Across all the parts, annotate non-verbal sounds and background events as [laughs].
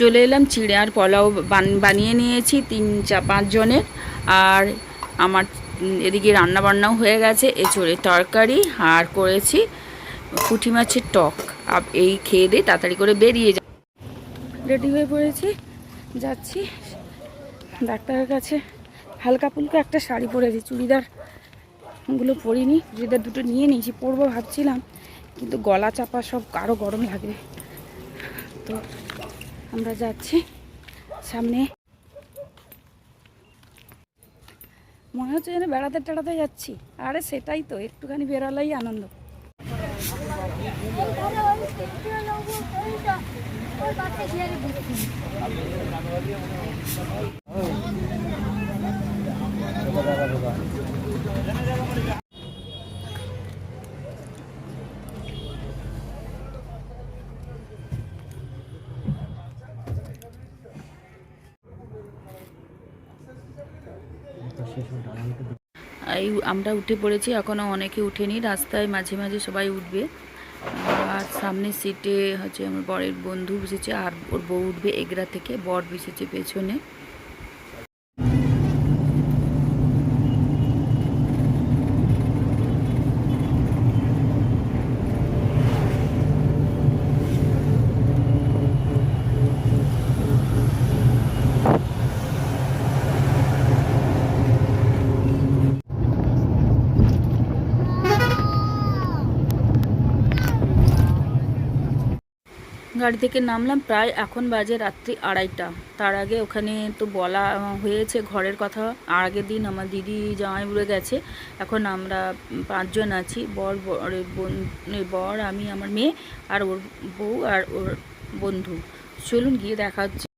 চলে এলাম চিড়ে আর পোলাও বান- বানিয়ে নিয়েছি তিন চা, পাঁচ জনের আর আমার এদিকে রান্না বান্নাও হয়ে গেছে এঁচড়ে তরকারি আর করেছি পুঁটি মাছের টক। এই খেয়ে দিয়ে তাড়াতাড়ি করে বেরিয়ে যা রেডি হয়ে পড়েছি, যাচ্ছি। ডাক্তারের কাছে হালকা ফুলকা একটা শাড়ি পরেছি চুড়িদারগুলো পরিনি, চুড়িদার দুটো নিয়ে নিয়েছি, পরবো ভাবছিলাম, কিন্তু গলা চাপা সব আরও গরম লাগবে তো আমরা যাচ্ছি সামনে। মনে হচ্ছে যেন বেড়াতে টেড়াতে যাচ্ছি। আরে সেটাই তো, একটুখানি বেরোলেই আনন্দ। এই আমরা উঠে পড়েছি এখনও অনেকে উঠেনি, রাস্তায় মাঝে মাঝে সবাই উঠবে। আর সামনের সিটে হচ্ছে আমার বরের বন্ধু বসেছে, আর ওর বউ উঠবে এগরা থেকে, বর বসেছে পেছনে। গাড়ি থেকে নামলাম প্রায় এখন বাজে রাত্রি আড়াইটা। তার আগে ওখানে তো বলা হয়েছে ঘরের কথা। আর আগের দিন আমার দিদি জামাই বুড়ে গেছে। এখন আমরা পাঁচজন আছি, বর বোন- বর, আমি, আমার মেয়ে আর ওর বউ আর ওর বন্ধু। চলুন গিয়ে দেখা হচ্ছে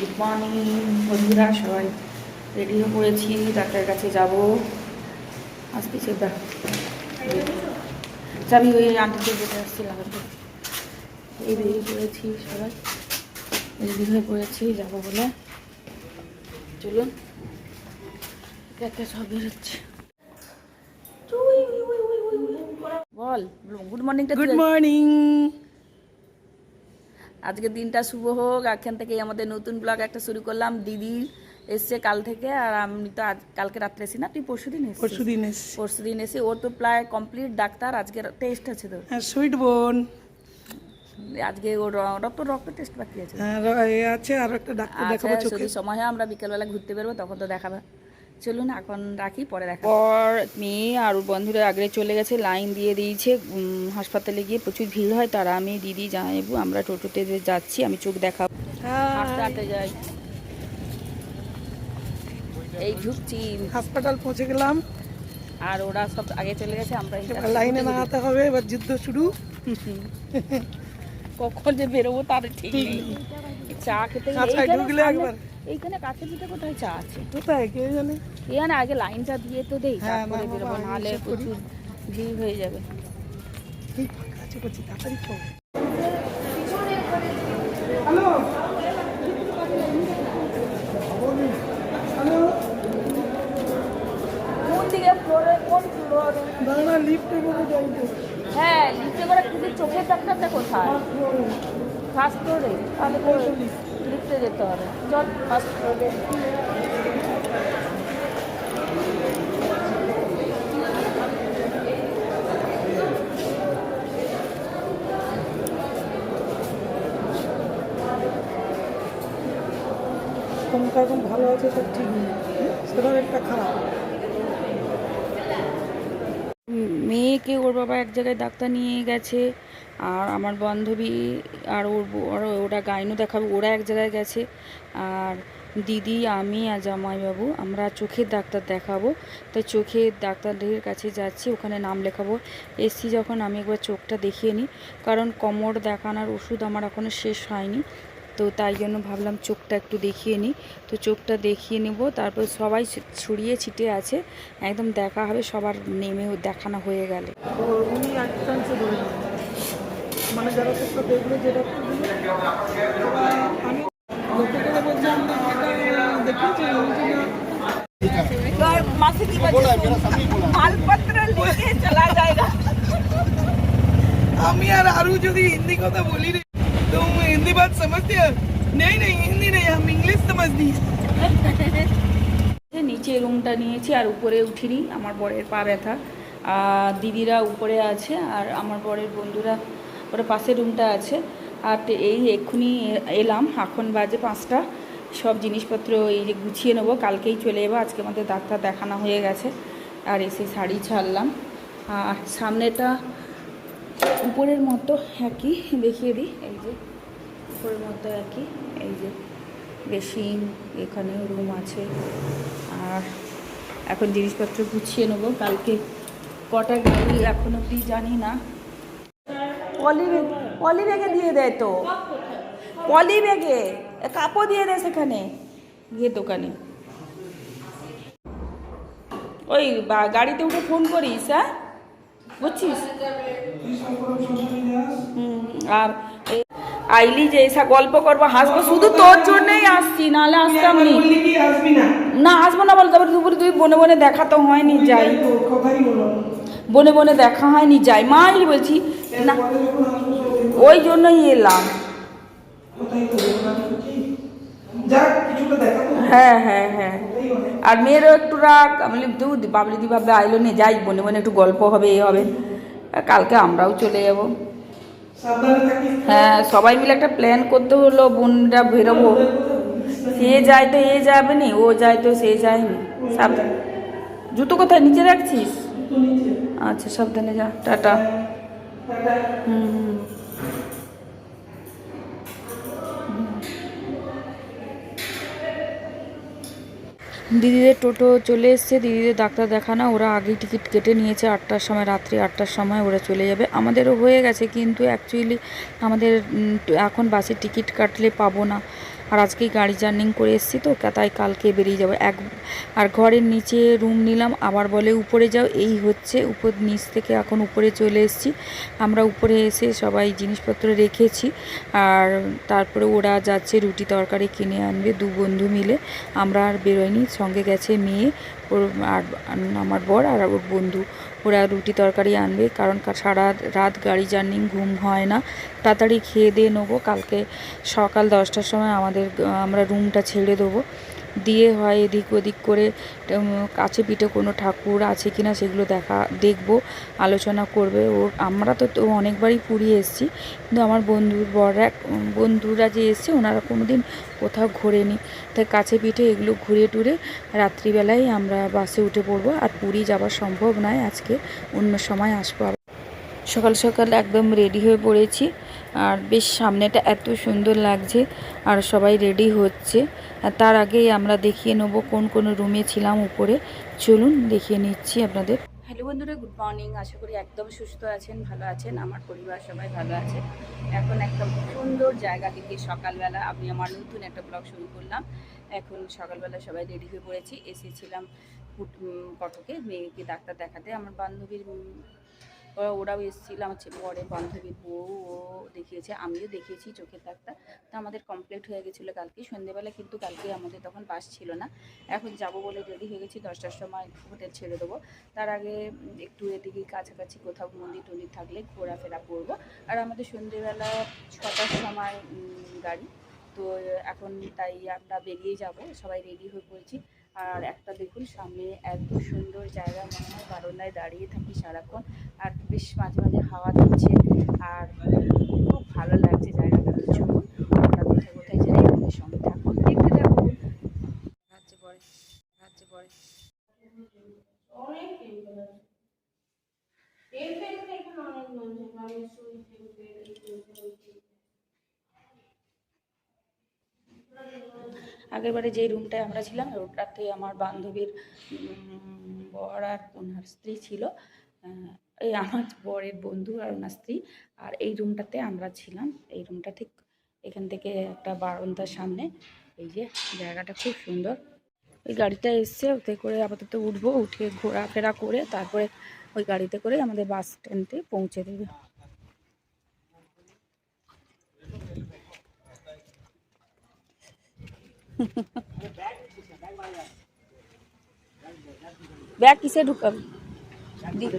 গুড মর্নিং বন্ধুরা সবাই রেডি হয়ে পড়েছি ডাক্তারের কাছে যাব আসতে চেপা চাবি ওই আন্টিকে যেতে আসছি লাগাতে এই বেরিয়ে পড়েছি সবাই রেডি হয়ে পড়েছি যাব বলে চলুন সব বেরোচ্ছে বল গুড মর্নিংটা গুড মর্নিং আজকে দিনটা শুভ হোক এখান থেকেই আমাদের নতুন ব্লগ একটা শুরু করলাম। দিদি এসছে কাল থেকে আর আমি তো আজ কালকে রাত্রে এসি না তুই পরশু দিন এসছিস? পরশু দিন এসছি। পরশু দিন এসে ওর তো প্রায় কমপ্লিট ডাক্তার আজকে টেস্ট আছে তো হ্যাঁ সুইট বোন আজকে ওর রক্ত রক্ত টেস্ট বাকি আছে। হ্যাঁ আছে আর একটা ডাক্তার দেখাবো চোখে। সময় হয় আমরা বিকেলবেলা ঘুরতে বেরবো তখন তো দেখাবে। চলুন এখন রাখি পরে দেখা পর মেয়ে আর ওর বন্ধুরা আগে চলে গেছে লাইন দিয়ে দিয়েছে হাসপাতালে গিয়ে প্রচুর ভিড় হয় তারা আমি দিদি জামাইবু আমরা টোটোতে যাচ্ছি আমি চোখ দেখাবো। হাঁটতে হাঁটতে যাই। এই ঢুকছি। হাসপাতাল পৌঁছে গেলাম। আর ওরা সব আগে চলে গেছে আমরা লাইনে দাঁড়াতে হবে এবার যুদ্ধ শুরু। [laughs] কখন যে বেরোবো তার ঠিক নেই। চা খেতে গেলে- এইখানে ঢুকলে সামনে- একবার। এইখানে কাছে পিঠে কোথায় চা আছে? কোথায়? কে জানে? আগে লাইনটা দিয়ে তো দেই হ্যাঁ, তারপরে বেরোবো নাহলে প্রচুর ভিড় হয়ে যাবে। এই ফাঁকা আছে করছি তাড়াতাড়ি চল হ্যালো? হ্যালো? কোন দিকে? ফ্লোরে কোন ফ্লোরে দাঁড়া লিফটে করে যাই হ্যাঁ লিফটে করে কিন্তু চোখের ডাক্তারটা কোথায়? ফার্স্ট ফ্লোরে তাহলে লিফটে যেতে হবে। চল ফার্স্ট ফ্লোরে কোনটা এখন ভালো আছে সব ঠিক। নেই সেটাও একটা খারাপ। মেয়েকে ওর বাবা এক জায়গায় ডাক্তার নিয়ে গেছে। আর আমার বান্ধবী আর ওর ওরা গাইনও দেখাবে, ওরা এক জায়গায় গেছে। আর দিদি, আমি আর জামাইবাবু, আমরা চোখের ডাক্তার দেখাবো। তাই চোখের ডাক্তারের কাছে যাচ্ছি, ওখানে নাম লেখাবো। এসছি যখন, আমি একবার চোখটা দেখিয়ে নিই। কারণ কোমর দেখানোর ওষুধ আমার এখনও শেষ হয়নি। তো তাই জন্য ভাবলাম চোখটা একটু দেখিয়ে নিই। তো চোখটা দেখিয়ে নেব, তারপর সবাই ছড়িয়ে ছিটে আছে। একদম দেখা হবে, সবার নেমেও দেখানো হয়ে গেলে। মানে যারা সব দেখবে যেটা আমি লোকে করে বলছি আমরা যেটা দেখেছি যেটা मासी की वजह से माल पत्र लेके चला जाएगा हम यार आरू यदि हिंदी কথা बोली रही तो हिंदी बात समझते हैं नहीं नहीं हिंदी नहीं हम इंग्लिश समझती हैं নিচে রুমটা নিয়েছি আর উপরে উঠিনি আমার বরের পা ব্যথা আর দিদিরা উপরে আছে আর আমার বরের বন্ধুরা ওরা পাশের রুমটা আছে। আর এই এক্ষুনি এলাম, এখন বাজে পাঁচটা। সব জিনিসপত্র এই যে গুছিয়ে নেব, কালকেই চলে যাব আজকে আমাদের ডাক্তার দেখানো হয়ে গেছে। আর এসে শাড়ি ছাড়লাম। আর সামনেটা উপরের মতো একই, দেখিয়ে দিই। এই যে, উপরের মতো একই। এই যে, বেসিন এখানে রুম আছে। আর এখন জিনিসপত্র গুছিয়ে নেব। কালকে কটা গাড়ি এখন অবধি জানি না। পলি পলি ব্যাগে দিয়ে দেয় তো। পলি ব্যাগে কাপড় দিয়ে দেয় সেখানে। গিয়ে দোকানে। ওই গাড়িতে উঠে ফোন করিস হ্যাঁ? বুঝছিস? আর আইলি যে এসা গল্প করব হাসবো শুধু তোর জন্যই আসছি নাহলে আসতাম নি। না আসব না বল তারপরে দুপুরে তুই বনে বনে দেখা তো হয়নি যাই। বনে বনে দেখা হয়নি যাই। মাইলি বলছি না ওই জন্যই এলাম। হ্যাঁ হ্যাঁ হ্যাঁ। আর মেয়েরও একটু রাগ। আমি বলি, দু বাবলি দি ভাববে আইলো নিয়ে যাই বনে বনে একটু গল্প হবে এ হবে। কালকে আমরাও চলে যাব। হ্যাঁ সবাই মিলে একটা প্ল্যান করতে হলো বোনরা বেরোবো। সে যায় তো এ যাবে নি ও যায় তো সে যায়নি সাবধান। জুতো কোথায়? নিচে রাখছিস? আচ্ছা সাবধানে যা টাটা। দিদিদের টোটো চলে এসছে, দিদিদের ডাক্তার দেখানো, ওরা আগেই টিকিট কেটে নিয়েছে আটটার সময়, রাত্রি আটটার সময় ওরা চলে যাবে। আমাদেরও হয়ে গেছে, কিন্তু অ্যাকচুয়ালি আমাদের এখন বাসে টিকিট কাটলে পাবো না। আর আজকেই গাড়ি জার্নিং করে এসেছি তো তাই কালকে বেরিয়ে যাব। এক আর ঘরের নিচে রুম নিলাম, আবার বলে উপরে যাও, এই হচ্ছে উপর নিচ থেকে এখন উপরে চলে এসেছি। আমরা উপরে এসে সবাই জিনিসপত্র রেখেছি, আর তারপরে ওরা যাচ্ছে রুটি তরকারি কিনে আনবে, দু বন্ধু মিলে। আমরা আর বেরোয়নি সঙ্গে গেছে মেয়ে, ওর আর আমার বর আর ওর বন্ধু। ওরা রুটি তরকারি আনবে, কারণ সারা রাত গাড়ি জার্নি, ঘুম হয় না। তাড়াতাড়ি খেয়ে দিয়ে নেব। কালকে সকাল দশটার সময় আমাদের আমরা রুমটা ছেড়ে দেবো। দিয়ে হয় এদিক ওদিক করে কাছে পিঠে কোনো ঠাকুর আছে কিনা সেগুলো দেখা, দেখব, আলোচনা করবে ও আমরা তো তো অনেকবারই পুরী এসেছি, কিন্তু আমার বন্ধুর বড়রা বন্ধুরা যে এসছে ওনারা কোনো দিন কোথাও ঘোরেনি। তাই কাছে পিঠে এগুলো ঘুরে টুরে রাত্রিবেলায় আমরা বাসে উঠে পড়ব। আর পুরী যাওয়া সম্ভব নয়, আজকে অন্য সময় আসব সকাল সকাল একদম রেডি হয়ে পড়েছি। আর বেশ সামনেটা এত সুন্দর লাগছে, আর সবাই রেডি হচ্ছে। তার আগেই আমরা দেখিয়ে নেব কোন কোন রুমে ছিলাম উপরে। চলুন দেখিয়ে নিচ্ছি আপনাদের। হ্যালো বন্ধুরা গুড মর্নিং আশা করি একদম সুস্থ আছেন, ভালো আছেন। আমার পরিবার সবাই ভালো আছে। এখন একদম সুন্দর জায়গা থেকে সকালবেলা আমি আমার নতুন একটা ব্লগ শুরু করলাম। এখন সকালবেলা সবাই রেডি হয়ে পড়েছি। এসেছিলাম কটকে মেয়েকে ডাক্তার দেখাতে। আমার বান্ধবীর ওরাও এসেছিল, আমার ছেলে, বরের বান্ধবীর বউ, ও দেখিয়েছে, আমিও দেখিয়েছি চোখের ডাক্তার তো আমাদের কমপ্লিট হয়ে গেছিল কালকে। সন্ধ্যেবেলা কিন্তু কালকে আমাদের তখন বাস ছিল না। এখন যাব বলে রেডি হয়ে গেছি, দশটার সময় হোটেল ছেড়ে দেবো। তার আগে একটু এদিকে কাছাকাছি কোথাও মন্দির টন্দির থাকলে ঘোরাফেরা করব। আর আমাদের সন্ধ্যেবেলা ছটার সময় গাড়ি। তো এখন তাই আমরা বেরিয়ে যাব, সবাই রেডি হয়ে পড়েছি। আর একটা দেখুন, সামনে এত সুন্দর জায়গা মনে হয় বারান্দায় দাঁড়িয়ে থাকি সারাক্ষণ। আর বেশ মাঝে মাঝে হাওয়া দিচ্ছে আর খুব ভালো লাগছে জায়গাটা চলুন, আমরা কোথায় কোথায় যাই আমাদের সঙ্গে থাকুন দেখতে থাকুন। রাজ্যে পরে আগের বারে যে রুমটায় আমরা ছিলাম ওটাতে আমার বান্ধবীর বর আর ওনার স্ত্রী ছিল এই আমার বরের বন্ধু আর ওনার স্ত্রী। আর এই রুমটাতে আমরা ছিলাম। এই রুমটা ঠিক এখান থেকে একটা বারান্দার সামনে। এই যে জায়গাটা খুব সুন্দর। ওই গাড়িটা এসছে, ওতে করে আপাতত উঠবো, উঠে ঘোরাফেরা করে তারপরে ওই গাড়িতে করে আমাদের বাস স্ট্যান্ডে পৌঁছে দেবে। ব্যাগ কিসে ঢুকাবি? দি-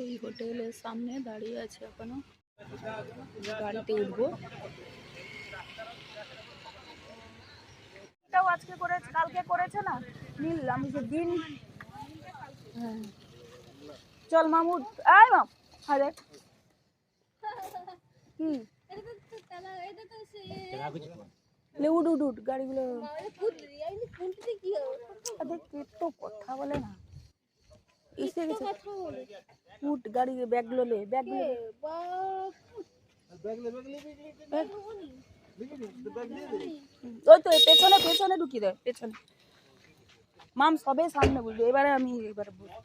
এই হোটেলের সামনে দাঁড়িয়ে আছে এখনও। গাড়িতে উঠবো। এটাও আজকে করে কালকে করেছে না? নীল আমি যে দিন হ্যাঁ। চল মামুদ আয় মাম আরে কি লে উঠ উঠ উঠ গাড়িগুলো আরে কে তো কথা বলে না এসে গেছে উঠ গাড়ি ব্যাগগুলো লে ব্যাগগুলো লে। ব্যাগ। ওই তো পেছনে পেছনে ঢুকিয়ে দেয় পেছনে মাম সবে সামনে বুঝবে এবারে আমি এবারে বুঝব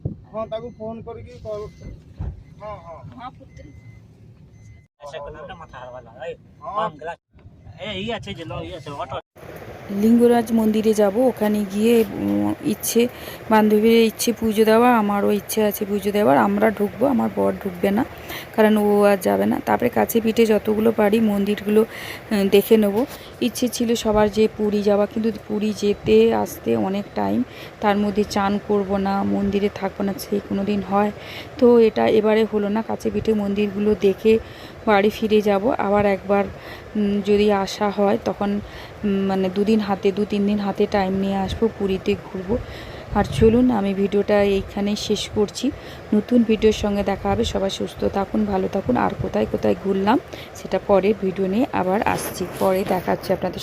ହଁ ତାକୁ ଫୋନ୍ କରିକି ହଁ ହଁ ହଁ। ପୁତ୍ରୀ। লিঙ্গরাজ মন্দিরে যাব ওখানে গিয়ে ইচ্ছে বান্ধবীর ইচ্ছে পুজো দেওয়া আমারও ইচ্ছে আছে পুজো দেওয়ার আমরা ঢুকবো আমার বর ঢুকবে না। কারণ ও আর যাবে না। তারপরে কাছে পিঠে যতগুলো পারি মন্দিরগুলো দেখে নেব। ইচ্ছে ছিল সবার যে পুরী যাওয়া, কিন্তু পুরী যেতে, আসতে অনেক টাইম তার মধ্যে চান করব না, মন্দিরে থাকব না সেই কোনো দিন হয়। তো এটা এবারে হলো না, কাছে পিঠে মন্দিরগুলো দেখে বাড়ি ফিরে যাব। আবার একবার যদি আসা হয়, তখন মানে দুদিন হাতে দু তিন দিন হাতে টাইম নিয়ে আসব, পুরীতে ঘুরবো। আর চলুন, আমি ভিডিওটা এইখানেই শেষ করছি। নতুন ভিডিওর সঙ্গে দেখা হবে। সবাই সুস্থ থাকুন, ভালো থাকুন। আর কোথায় কোথায় ঘুরলাম, সেটা পরে ভিডিও নিয়ে আবার আসছি। পরে দেখাচ্ছি আপনাদের